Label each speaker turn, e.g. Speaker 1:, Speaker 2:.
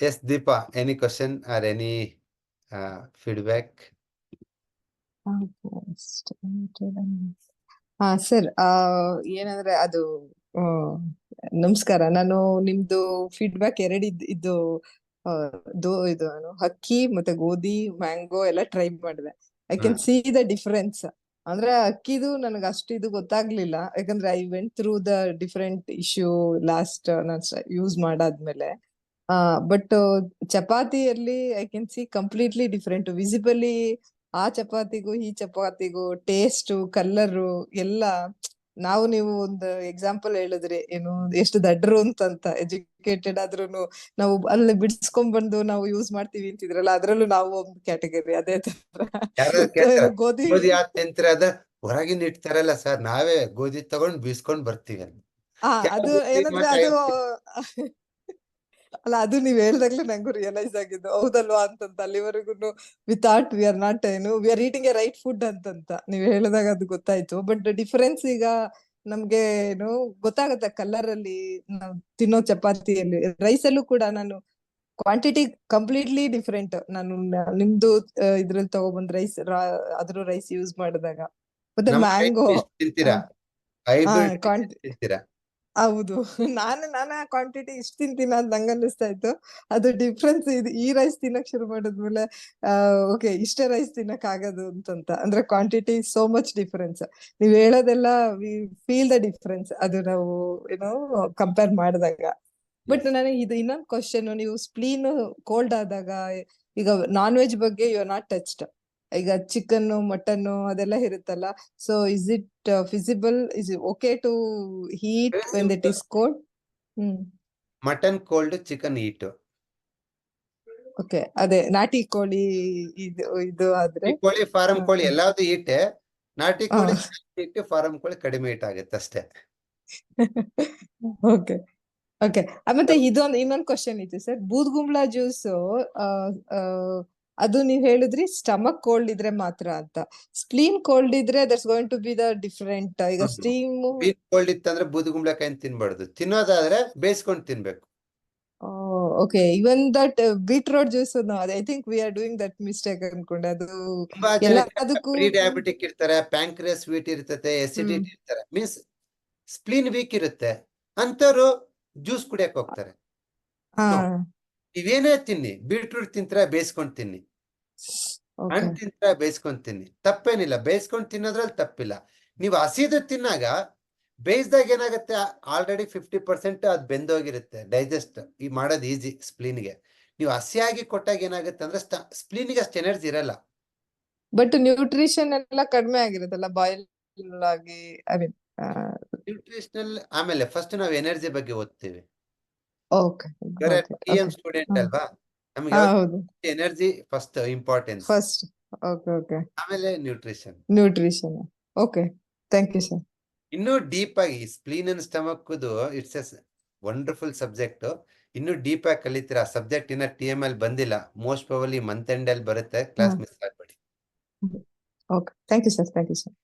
Speaker 1: Yes, Deepa, any question or any uh, feedback?
Speaker 2: ಹಾ sir ಏನಂದ್ರೆ ಅದು ನಮಸ್ಕಾರ. ನಾನು ನಿಮ್ದು ಫೀಡ್ಬ್ಯಾಕ್ ಎರಡು ಇದ್ ಇದು ಆ, ದೋ ಇದು ಏನು, ಅಕ್ಕಿ ಮತ್ತೆ ಗೋಧಿ ಮ್ಯಾಂಗೋ ಎಲ್ಲ ಟ್ರೈ ಮಾಡಿದೆ. I can see the difference ಅಂದ್ರೆ ಅಕ್ಕಿದು ನನಗೆ ಅಷ್ಟು ಇದು ಗೊತ್ತಾಗ್ಲಿಲ್ಲ. ಯಾಕಂದ್ರೆ I went through the different issue last ನಾನು ಯೂಸ್ ಮಾಡಾದ್ಮೇಲೆ. But ಚಪಾತಿಯಲ್ಲಿ I can see completely different visibly ಆ ಚಪಾತಿಗೂ ಈ ಚಪಾತಿಗೂ ಟೇಸ್ಟ್ ಕಲರ್ ಎಲ್ಲ ನಾವು ನೀವು ಒಂದು ಎಕ್ಸಾಂಪಲ್ ಹೇಳಿದ್ರೆ ಏನು ಎಷ್ಟು ದಡ್ರು ಅಂತಂತ ಎಜುಕೇಟೆಡ್ ಆದ್ರೂ ನಾವು ಅಲ್ಲಿ ಬಿಡಿಸ್ಕೊಂಡ್ ಬಂದು ನಾವು ಯೂಸ್ ಮಾಡ್ತೀವಿ ಅಂತಿದ್ರಲ್ಲ ಅದ್ರಲ್ಲೂ ನಾವು ಒಂದು ಕ್ಯಾಟಗರಿ ಅದೇ ತರ. ಗೋಧಿ.
Speaker 1: ಅದ ಹೊರಗಿಂದ ಇಡ್ತಾರಲ್ಲ ಸರ್ ನಾವೇ ಗೋಧಿ ತಗೊಂಡ್ ಬೀಸ್ಕೊಂಡ್ ಬರ್ತೀವಿ
Speaker 2: ಅದು ಏನಂದ್ರೆ ಅದು ಅಲ್ಲ ಅದು ನೀವ್ ಹೇಳ್ದಾಗ್ಲೇ ನಂಗೂ ರಿಯಲೈಸ್ ಆಗಿದ್ದು. ಹೌದಲ್ವಾ ಅಂತಂತ ಅಲ್ಲಿವರೆಗೂ ವಿತೌಟ್ ವಿ ಆರ್ ನಾಟ್ ಏನು we are eating a right food ಅಂತಂತ. ನೀವ್ ಹೇಳಿದಾಗ ಅದು ಗೊತ್ತಾಯ್ತು. ಬಟ್ ಡಿಫರೆನ್ಸ್ ಈಗ ನಮ್ಗೆ ಏನು ಗೊತ್ತಾಗತ್ತೆ ಕಲರ್ ಅಲ್ಲಿ ನಾವ್ ತಿನ್ನೋ ಚಪಾತಿಯಲ್ಲಿ. ರೈಸ್ ಅಲ್ಲೂ ಕೂಡ ನಾನು ಕ್ವಾಂಟಿಟಿ ಕಂಪ್ಲೀಟ್ಲಿ ಡಿಫ್ರೆಂಟ್ ನಾನು ನಿಮ್ದು ಇದ್ರಲ್ಲಿ ತಗೊಬಂದ್ ರೈಸ್ ಅದ್ರ ರೈಸ್ ಯೂಸ್ ಮಾಡಿದಾಗ. ಮತ್ತೆ ಮ್ಯಾಂಗೋ ಹೌದು. ನಾನು ನಾನು ಆ ಕ್ವಾಂಟಿಟಿ ಇಷ್ಟು ತಿಂತೀನಿ ಅಂತ ನಂಗೆ ಅನ್ನಿಸ್ತಾ ಇತ್ತು. ಅದು ಡಿಫ್ರೆನ್ಸ್ ಇದು ಈ ರೈಸ್ ತಿನ್ನಕ್ ಶುರು ಮಾಡಿದ್ಮೇಲೆ ಓಕೆ ಇಷ್ಟೇ ರೈಸ್ ತಿನ್ನಕ್ ಆಗೋದು ಅಂತಂತ. ಅಂದ್ರೆ ಕ್ವಾಂಟಿಟಿ ಸೋ ಮಚ್ ಡಿಫ್ರೆನ್ಸ್ ನೀವ್ ಹೇಳೋದೆಲ್ಲ ವಿ ಫೀಲ್ ದ ಡಿಫ್ರೆನ್ಸ್ ಅದು ನಾವು ಏನೋ ಕಂಪೇರ್ ಮಾಡಿದಾಗ. ಬಟ್. ನನಗೆ ಇದು ಇನ್ನೊಂದು ಕ್ವಶನ್ ನೀವು ಸ್ಪ್ಲೀನ್ ಕೋಲ್ಡ್ ಆದಾಗ ಈಗ ನಾನ್ ವೆಜ್ ಬಗ್ಗೆ ಯು ಆರ್ ನಾಟ್ ಟಚ್ಡ್ ಈಗ ಚಿಕನ್ ಮಟನ್ ಅದೆಲ್ಲ ಇರುತ್ತಲ್ಲ. So is it feasible is okay to heat when it
Speaker 1: simple.
Speaker 2: Is cold
Speaker 1: mutton cold chicken heat
Speaker 2: okay ಅದೇ ನಾಟಿ ಕೋಳಿ ಇದು ಇದು ಆದ್ರೆ?
Speaker 1: ಕೋಳಿ ಫಾರಂ ಕೋಳಿ ಎಲ್ಲಾದ್ರೂ ಹೀಟ್ ನಾಟಿ. ಕೋಳಿ ಹೀಟ್ ಫಾರಂ ಕೋಳಿ ಕಡಿಮೆ ಹೀಟ್ ಆಗುತ್ತೆ ಅಷ್ಟೇ.
Speaker 2: ಓಕೆ ಓಕೆ ಮತ್ತೆ ಇದೊಂದು ಇನ್ನೊಂದು ಕ್ವಶನ್ ಇತ್ತು ಸರ್. ಬೂದ್ಗುಂಬ್ಳಾ ಜ್ಯೂಸ್ ಅದು ನೀವ್ ಹೇಳಿದ್ರಿ ಸ್ಟಮಕ್ ಕೋಲ್ಡ್ ಇದ್ರೆ ಮಾತ್ರ ಅಂತ. ಸ್ಪ್ಲೀನ್ ಕೋಲ್ಡ್ ಇದ್ರೆ that's going to be the different ಈಗ ಸ್ಟೀಮ್
Speaker 1: ಕೋಲ್ಡ್ ಇತ್ತಂದ್ರೆ ಬೂದುಗುಂಬಳಕಾಯಿ ತಿನ್ಬಾರ್ದು. ತಿನ್ನೋದಾದ್ರೆ ಬೇಯಿಸ್ಕೊಂಡು ತಿನ್ಬೇಕು.
Speaker 2: Okay even that beetroot juice I think we are doing that mistake ಅನ್ಕೊಂಡೆ. ಅದು
Speaker 1: ತುಂಬಾ
Speaker 2: ಎಲ್ಲ ಅದಕ್ಕೂ
Speaker 1: ಪ್ರೀ ಡಯಾಬಿಟಿಕ್ ಇರ್ತಾರೆ ಪ್ಯಾಂಕ್ರಿಯಸ್ ವೀಟ್ ಇರ್ತತೆ ಎಸಿಡಿಟಿ ಇರ್ತಾರೆ. ಮೀನ್ಸ್ ಸ್ಪ್ಲೀನ್ ವೀಕ್ ಇರುತ್ತೆ. ಅಂತವ್ರು ಜ್ಯೂಸ್ ಕುಡಿಯಕ್ ಹೋಗ್ತಾರೆ.
Speaker 2: ಹಾ.
Speaker 1: ನೀವೇನೇ ತಿನ್ನಿ ಬೀಟ್ರೂಟ್ ತಿಂತೀರಾ ಬೇಯಿಸ್ಕೊಂಡ್ ತಿನ್ನಿ. ಹಣ್ಣು ಬೇಯಿಸ್ಕೊಂತೀನಿ ಬೇಯಿಸ್ಕೊಂಡ್ ತಿನ್ನಿ. ತಪ್ಪೇನಿಲ್ಲ. ಬೇಯಿಸ್ಕೊಂಡ್ ತಿನ್ನೋದ್ರಲ್ಲಿ ತಪ್ಪಿಲ್ಲ. ನೀವು ಹಸಿದು ತಿನ್ನಾಗ ಬೇಯಿಸ್ದಾಗ ಏನಾಗುತ್ತೆ? ಆಲ್ರೆಡಿ ಫಿಫ್ಟಿ ಪರ್ಸೆಂಟ್ ಅದು ಬೆಂದೋಗಿರುತ್ತೆ. ಡೈಜೆಸ್ಟ್ ಈ ಮಾಡೋದು ಈಸಿ ಸ್ಪ್ಲೀನ್ಗೆ ನೀವು ಹಸಿಯಾಗಿ ಕೊಟ್ಟಾಗ ಏನಾಗುತ್ತೆ ಅಂದ್ರೆ ಸ್ಪ್ಲೀನ್ಗೆ ಅಷ್ಟು ಎನರ್ಜಿ ಇರಲ್ಲ.
Speaker 2: ಬಟ್ ನ್ಯೂಟ್ರಿಷನ್ ಎಲ್ಲ ಕಡಿಮೆ ಆಗಿರುತ್ತಲ್ಲ ಬಾಯ್ಲ್ ಆಗಿ ಐ ಮೀನ್
Speaker 1: ನ್ಯೂಟ್ರಿಷನಲ್ ಆಮೇಲೆ ಫಸ್ಟ್ ನಾವು ಎನರ್ಜಿ ಬಗ್ಗೆ ಓದ್ತೀವಿ.
Speaker 2: ಓಕೆ
Speaker 1: ಸ್ಟೂಡೆಂಟ್ ಅಲ್ವಾ? ನಮ್ಗೆ energy first importance
Speaker 2: first okay okay
Speaker 1: ಆಮೇಲೆ nutrition
Speaker 2: nutrition okay thank you sir
Speaker 1: ಇನ್ನೂ ಡೀಪ್ ಆಗಿ spleen and stomach it's a wonderful subject ಇನ್ನು ಡೀಪ್ ಆಗಿ ಕಲಿತೀರಾ? ಸಬ್ಜೆಕ್ಟ್ ಇನ್ನ ಟಿ ಎಂ ಎಲ್ ಬಂದಿಲ್ಲ. ಮೋಸ್ಟ್ ಪ್ರಾಬಲಿ ಮಂತ್ ಎಂಡ್ ಅಲ್ಲಿ ಬರುತ್ತೆ. Class. Miss ಆಗ್ಬೇಡಿ.
Speaker 2: Okay thank you sir thank you sir